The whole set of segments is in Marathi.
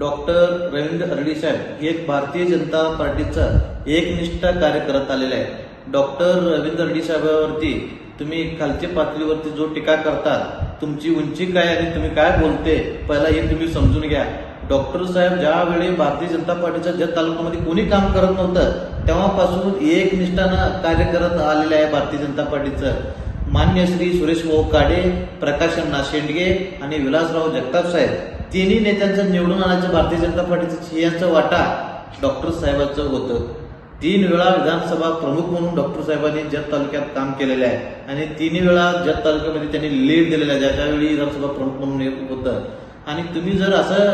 डॉक्टर रवींद्र हरडी साहेब हे एक भारतीय जनता पार्टीचा एकनिष्ठ कार्य करत आलेले आहे डॉक्टर रवींद्र हरडीसाहेबावरती तुम्ही खालच्या पातळीवरती जो टीका करता तुमची उंची काय आणि तुम्ही काय बोलते पहिला हे तुम्ही समजून घ्या. डॉक्टर साहेब ज्यावेळी भारतीय जनता पार्टीच्या ज्या तालुक्यामध्ये कोणी काम करत नव्हतं तेव्हापासून एकनिष्ठानं कार्य करत आलेलं आहे भारतीय जनता पार्टीचं. मान्य श्री सुरेश भाऊ काडे प्रकाश अण्णा शेंडगे आणि विलासराव जगताप साहेब. तिन्ही नेत्यांचं निवडून आणायचं भारतीय जनता पार्टीचं सिंहाचा वाटा डॉक्टर साहेबांचं होतं. तीन वेळा विधानसभा प्रमुख म्हणून डॉक्टर साहेबांनी जत तालुक्यात काम केलेलं आहे. आणि तिन्ही वेळा जत तालुक्यामध्ये त्यांनी लीड दिलेलं आहे ज्याच्यावेळी विधानसभा प्रमुख म्हणून होतं. आणि तुम्ही जर असं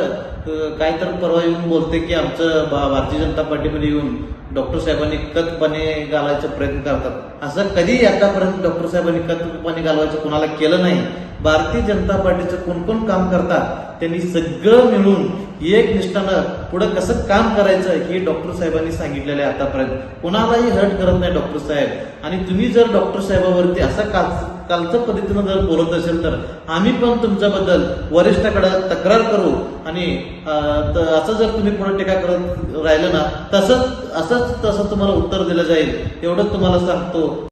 काय तर परवा येऊन बोलते की आमचं भा- भारतीय जनता पार्टीमध्ये येऊन डॉक्टर साहेबांनी कतपणे घालायचा प्रयत्न करतात. असं कधी आतापर्यंत डॉक्टर साहेबांनी कतपणे घालवायचं कुणाला केलं नाही. भारतीय जनता पार्टीचं कोण कोण काम करतात त्यांनी सगळं मिळून एक निष्ठानं पुढे कसं काम करायचं हे डॉक्टर साहेबांनी सांगितलेलं आहे आतापर्यंत. कोणालाही हर्ट करत नाही डॉक्टर साहेब. आणि तुम्ही जर डॉक्टर साहेबावरती असं काल कालच्या पद्धतीनं जर बोलत असेल तर आम्ही पण तुमच्याबद्दल वरिष्ठाकडे तक्रार करू. आणि असं जर तुम्ही पुढे टीका करत राहिलं ना तसंच असंच तसं तुम्हाला उत्तर दिलं जाईल. एवढंच तुम्हाला सांगतो.